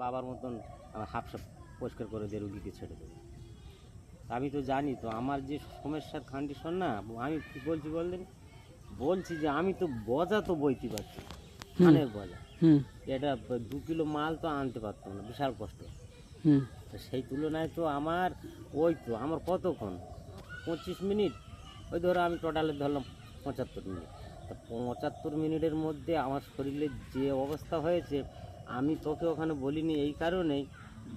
বাবার মতন আমার হাফসা পরিষ্কার করে দিয়ে রুগীকে ছেড়ে দেবো। আমি তো জানি তো আমার যে সমস্যার কন্ডিশন না আমি কি বলছি বললেন? বলছি যে আমি তো বজা তো বইতে পারছি গজা। হুম। এটা দু কিলো মাল তো আনতে পারতাম না বিশাল কষ্ট। সেই তুলনায় তো আমার ওই তো আমার কতক্ষণ? পঁচিশ মিনিট? ওই ধরো আমি টোটালে ধরলাম পঁচাত্তর মিনিট। তা পঁচাত্তর মিনিটের মধ্যে আমার শরীরের যে অবস্থা হয়েছে আমি তোকে ওখানে বলিনি এই কারণেই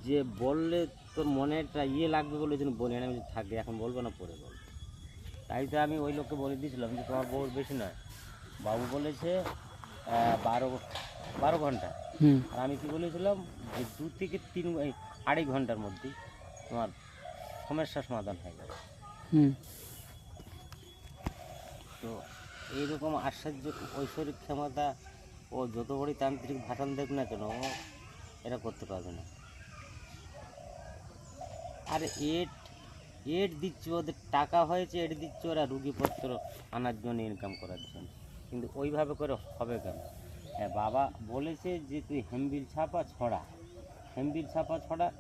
যে বললে তোর মনে একটা ইয়ে লাগবে বলে যেন বলি না, আমি থাকবে এখন বলব না পরে বলব। তাই তো আমি ওই লোককে বলে দিয়েছিলাম যে তোমার বউর বেশি নয়। বাবু বলেছে বারো বারো ঘণ্টা। আর আমি কি বলেছিলাম যে দু থেকে তিন আড়াই ঘণ্টার মধ্যেই তোমার সমস্যার সমাধান হয়ে যাবে। তো এইরকম আশ্চর্য ঐশ্বরিক ক্ষমতা ও যত বড়ই তান্ত্রিক ভাষণ দেখ না কেন, ও এটা করতে পারবে না। আর এড এড দিচ্ছে ওদের টাকা হয়েছে এড দিচ্ছে ওরা রুগীপত্র আনার জন্য ইনকাম করার জন্য। কিন্তু ওইভাবে করে হবে কেন? হ্যাঁ বাবা বলেছে যে তুই হেমবিল ছাপা ছড়া। হেমবিল ছাপা ছড়া,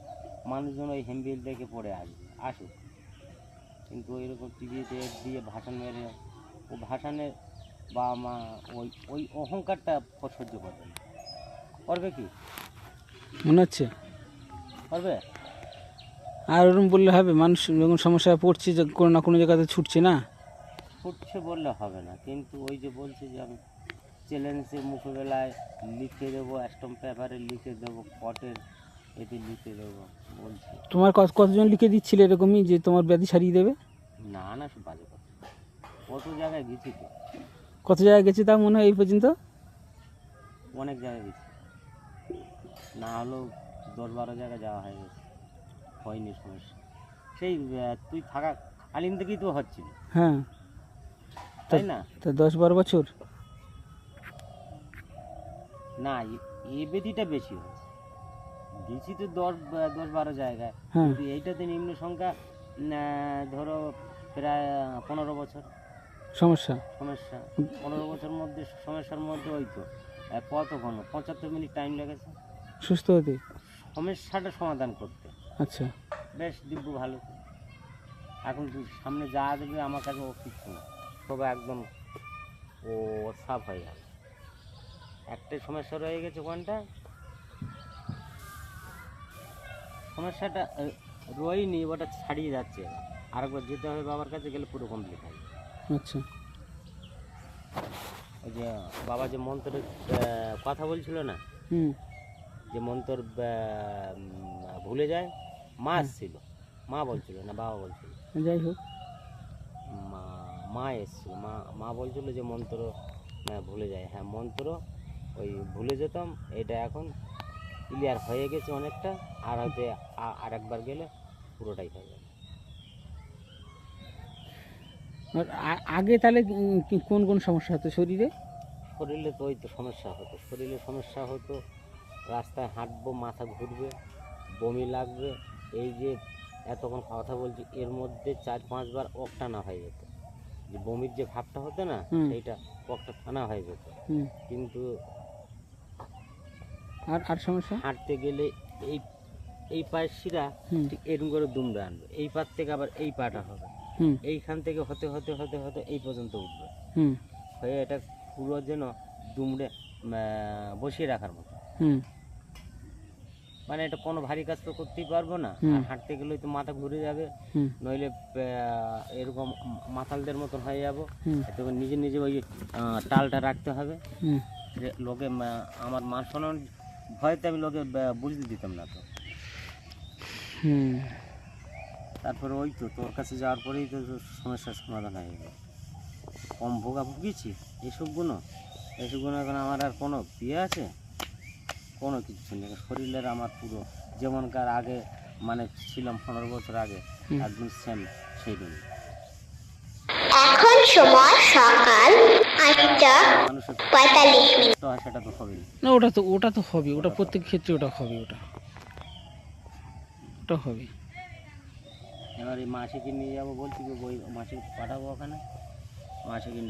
মানুষজন ওই হেমবিল দেখে পড়ে আসবে আসুক। কিন্তু ওইরকম টিভিতে দিয়ে ভাষণ মেরে, ও ভাষণে বা মা ওই ওই অহংকারটা সহ্য করবে না। করবে কি? মনে হচ্ছে? করবে? আর ওরকম বললে হবে মানুষ যখন সমস্যায় পড়ছে যে কোনো না কোনো জায়গাতে ছুটছে না? ছুটছে বললে হবে না কিন্তু ওই যে বলছে যে আমি চ্যালেঞ্জের মুখোবেলায় লিখে দেবো অ্যাস্টম পেপারে লিখে দেবো পটের এতে লিখে দেবো বলছে। তোমার কত- কতজন লিখে দিচ্ছিল এরকমই যে তোমার ব্যাধি সারিয়ে দেবে? না না সব বাজে কথা। কত জায়গায় গেছি তো। কত জায়গায় গেছে তা মনে হয় এই পর্যন্ত? অনেক জায়গায় গেছি। না হলেও দশ বারো জায়গায় যাওয়া হয়ে গেছে। হয়নি সমস্যা। সেই তুই থাকা আলিম থেকেই তো হচ্ছিল হ্যাঁ। তাই না? তো দশ বারো বছর? না এ- বেদিটা বেশি হয়েছে গেছি তো দশ দশ বারো জায়গায়। হ্যাঁ। কিন্তু এইটাতে নিম্ন সংখ্যা ধরো প্রায় পনেরো বছর। সমস্যা? সমস্যা। পনেরো বছর মধ্যে সমস্যার মধ্যে ওই তো। কতক্ষণ? পঁচাত্তর মিনিট টাইম লেগেছে। সুস্থ হতে সমস্যাটা সমাধান করতে। আচ্ছা। বেশ দিব্য ভালো। এখন সামনে যা দেবে আমার কাছে ও কিচ্ছু না। সব একদম ও সাফ হয়ে গেল একটাই সমস্যা রয়ে গেছে কোনটা? সমস্যাটা রয়নি ওটা ছাড়িয়ে যাচ্ছে। আরেকবার যেতে হবে বাবার কাছে গেলে পুরো কমপ্লিট হবে আচ্ছা। ওই যে বাবা যে মন্ত্রের কথা বলছিল না? হুম। যে মন্ত্র ভুলে যায় মা ছিল মা বলছিল না বাবা বলছিল। যাই হোক। মা মা এসছিল। মা মা বলছিল যে মন্ত্র ভুলে যায়। হ্যাঁ মন্ত্র ওই ভুলে যেতাম এটা এখন ক্লিয়ার হয়ে গেছে অনেকটা। আর হয়তো আর একবার গেলে পুরোটাই হয়ে যাবে আর আ- আগে তাহলে কোন কোন সমস্যা হতো শরীরে? শরীরে তো ওই তো সমস্যা হতো। শরীরে সমস্যা হতো রাস্তায় হাঁটবো মাথা ঘুরবে বমি লাগবে এই যে এতক্ষণ কথা বলছি এর মধ্যে চার পাঁচবার অকটানা হয়ে যেত। যে বমির যে ভাবটা হতো না সেইটা অকটা টানা হয়ে যেত। কিন্তু আর আর সমস্যা? হাঁটতে গেলে এই এই পায়ের শিরা ঠিক এরকম করে দুমড়ে আনবে। এই পার থেকে আবার এই পাটা হবে। এইখান থেকে হতে হতে হতে হতে এই পর্যন্ত উঠবে। হয়ে এটা পুরো যেন দুমড়ে বসিয়ে রাখার মতো। মানে এটা কোনো ভারী কাজ তো করতেই পারব না। হাঁটতে গেলেই তো মাথা ঘুরে যাবে। নইলে এরকম মাথালদের মতন হয়ে যাব। তখন নিজে নিজে ওই টালটা রাখতে হবে। যে লোকে আমার মান শোনার ভয়তে আমি লোকে বুঝতে দিতাম না তো। হুম। তারপরে ওই তো তোর কাছে যাওয়ার পরেই তো তোর সমস্যার সমাধান হয়ে গেল। কম ভোগা ভুগিছি এসবগুলো এসবগুলো এখন আমার আর কোনো বিয়ে আছে? কোনো কিছু নেই। শরীরের আমার পুরো যেমনকার আগে মানে ছিলাম পনেরো বছর আগে। একদম সেম সেই রকম এখন সময় সকাল আটটা মানুষের পঁয়তাল্লিশ মিনিট। সেটা তো হবেই। না ওটা তো ওটা তো হবে ওটা প্রত্যেক ক্ষেত্রে ওটা হবে ওটা। ওটা হবে এবার এই মাসিকে নিয়ে যাব বলছি যে বই মাসিকে পাঠাবো ওখানে। মাসিকে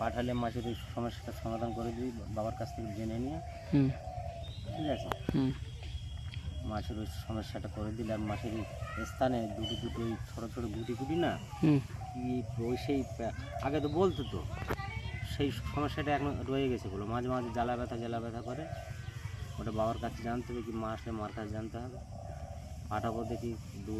পাঠালে মাসির ওই সমস্যাটার সমাধান করে দিই বাবার কাছ থেকে জেনে নিয়ে। ঠিক আছে? মাছের ওই সমস্যাটা করে দিলাম মাছের স্থানে দুটো দুটো ওই ছোটো ছোটো গুটি গুটি না কি ওই সেই আগে তো বলতো তো সেই সমস্যাটা এখন রয়ে গেছে বলো। মাঝে মাঝে জ্বালা ব্যথা জ্বালা ব্যথা করে। ওটা বাবার কাছে জানতে হবে কি মা আসলে মার কাছে জানতে হবে। পাঠাবো দেখি দু